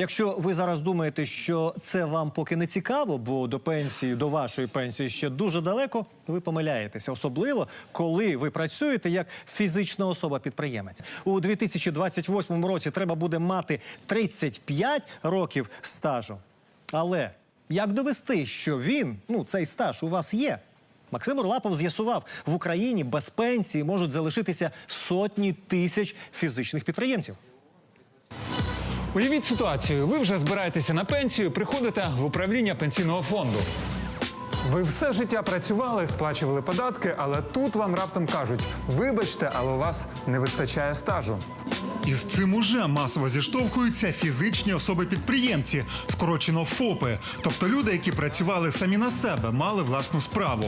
Якщо ви зараз думаєте, що це вам поки не цікаво, бо до пенсії, до вашої пенсії ще дуже далеко, ви помиляєтеся, особливо коли ви працюєте як фізична особа-підприємець. У 2028 році треба буде мати 35 років стажу. Але як довести, що він, ну цей стаж у вас є? Максим Орлапов з'ясував, в Україні без пенсії можуть залишитися сотні тисяч фізичних підприємців. Уявіть ситуацію. Ви вже збираєтеся на пенсію, приходите в управління пенсійного фонду. Ви все життя працювали, сплачували податки, але тут вам раптом кажуть: вибачте, але у вас не вистачає стажу. Із цим уже масово зіштовхуються фізичні особи-підприємці, скорочено ФОПи, тобто люди, які працювали самі на себе, мали власну справу.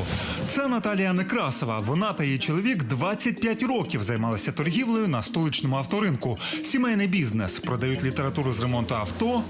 Це Наталія Некрасова. Вона та її чоловік 25 років займалися торгівлею на столичному авторинку. Сімейний бізнес продають літературу з ремонту авто.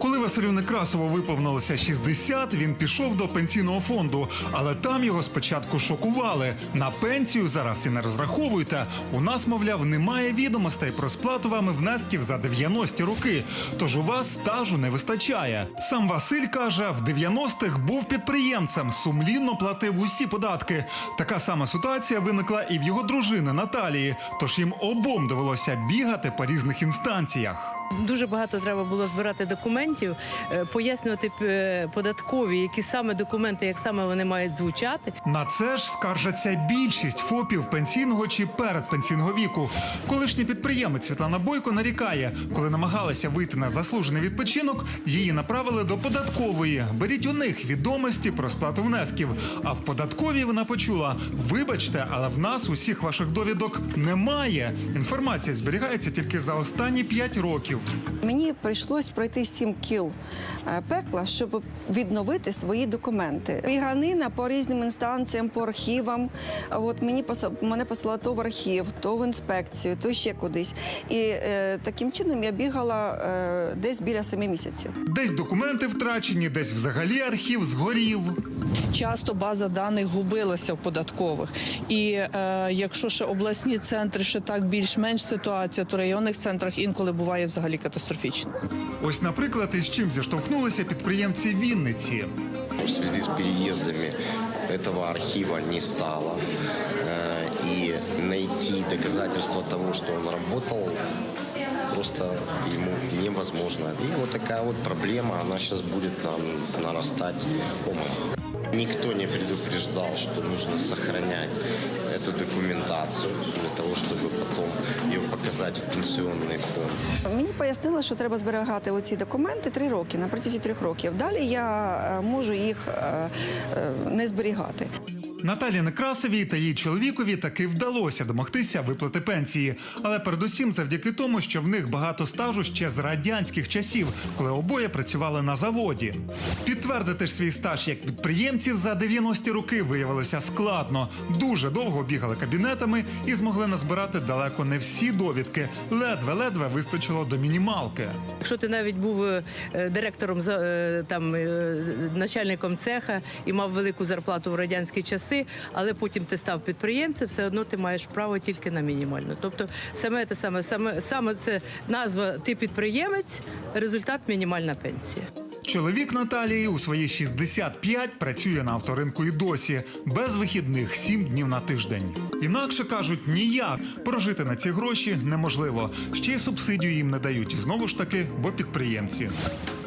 Коли Василю Некрасову виповнилося 60, він пішов до пенсійного фонду, але там його спочатку шокували. На пенсію зараз і не розраховуйте. У нас, мовляв, немає відомостей про сплату вами внесків за 90-ті роки. Тож у вас стажу не вистачає. Сам Василь каже, в 90-х був підприємцем, сумлінно платив усі податки. Така сама ситуація виникла і в його дружини Наталії. Тож їм обом довелося бігати по різних інстанціях. Дуже багато треба було збирати документів, е, пояснювати е, податкові, які саме документи, як саме вони мають звучати. На це ж скаржаться більшість ФОПів пенсійного чи передпенсійного віку. Колишній підприємець Світлана Бойко нарікає, коли намагалася вийти на заслужений відпочинок, її направили до податкової. Беріть у них відомості про сплату внесків. А в податковій вона почула: вибачте, але в нас усіх ваших довідок немає. Інформація зберігається тільки за останні 5 років. Мені прийшлось пройти сім кіл е, пекла, щоб відновити свої документи. Біганина по різним інстанціям, по архівам. От мені мене посилали то в архів, то в інспекцію, то ще кудись. І е, таким чином я бігала е, десь біля семи місяців. Десь документи втрачені, десь взагалі архів згорів. часто база даних губилася в податкових. І е, якщо ще обласні центри ще так більш-менш ситуація, то в районних центрах інколи буває взагалі катастрофічно. Ось, наприклад, із чим зіштовхнулися підприємці Вінниці. В связи с переездами этого архива не стало. Э, И найти доказательства того, что он работал, просто ему невозможно. И вот такая вот проблема, она сейчас будет нам нарастать. Никто не предупреждал, что нужно сохранять эту документацию для того, чтобы потом ее показать в пенсионный фонд. Мені пояснили, що треба зберігати оці документи три роки, на протязі трьох років. Далі я е, можу їх е, е, не зберігати. Наталі Некрасовій та її чоловікові таки вдалося домогтися виплати пенсії, але передусім завдяки тому, що в них багато стажу ще з радянських часів, коли обоє працювали на заводі. Підтвердити ж свій стаж як підприємців за 90-ті роки виявилося складно. Дуже довго бігали кабінетами і змогли назбирати далеко не всі довідки. Ледве-ледве вистачило до мінімалки. Якщо ти навіть був е, директором е, там е, начальником цеха і мав велику зарплату в радянські часи, але потім ти став підприємцем, все одно ти маєш право тільки на мінімальну. Тобто, саме те саме, саме саме це назва ти підприємець, результат мінімальна пенсія. Чоловік Наталії у свої 65 працює на авторинку і досі, без вихідних 7 днів на тиждень. Інакше кажуть, ніяк прожити на ці гроші неможливо. Ще й субсидію їм не дають. Знову ж таки, бо підприємці.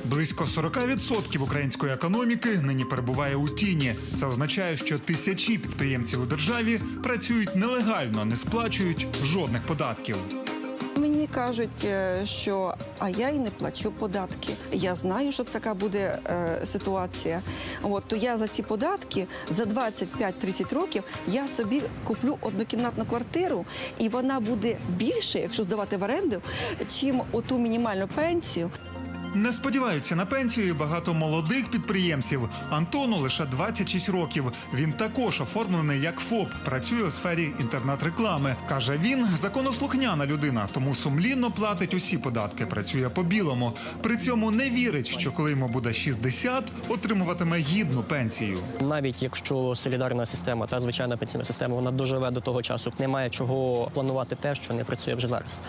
Близько 40% української економіки нині перебуває у тіні. Це означає, що тисячі підприємців у державі працюють нелегально, не сплачують жодних податків. Мені кажуть, е, що а я і не плачу податки. Я знаю, що така буде е, ситуація. От то я за ці податки за 25-30 років я собі куплю однокімнатну квартиру, і вона буде більше, якщо здавати в оренду, чим оту мінімальну пенсію. Не сподіваються на пенсію багато молодих підприємців. Антону лише 26 років. Він також оформлений як ФОП, працює у сфері інтернет-реклами. Каже, він законослухняна людина, тому сумлінно платить усі податки, працює по білому. При цьому не вірить, що коли йому буде 60, отримуватиме гідну пенсію. Навіть якщо солідарна система та звичайна пенсійна система вона доживе до того часу, немає чого планувати те, що не працює вже зараз.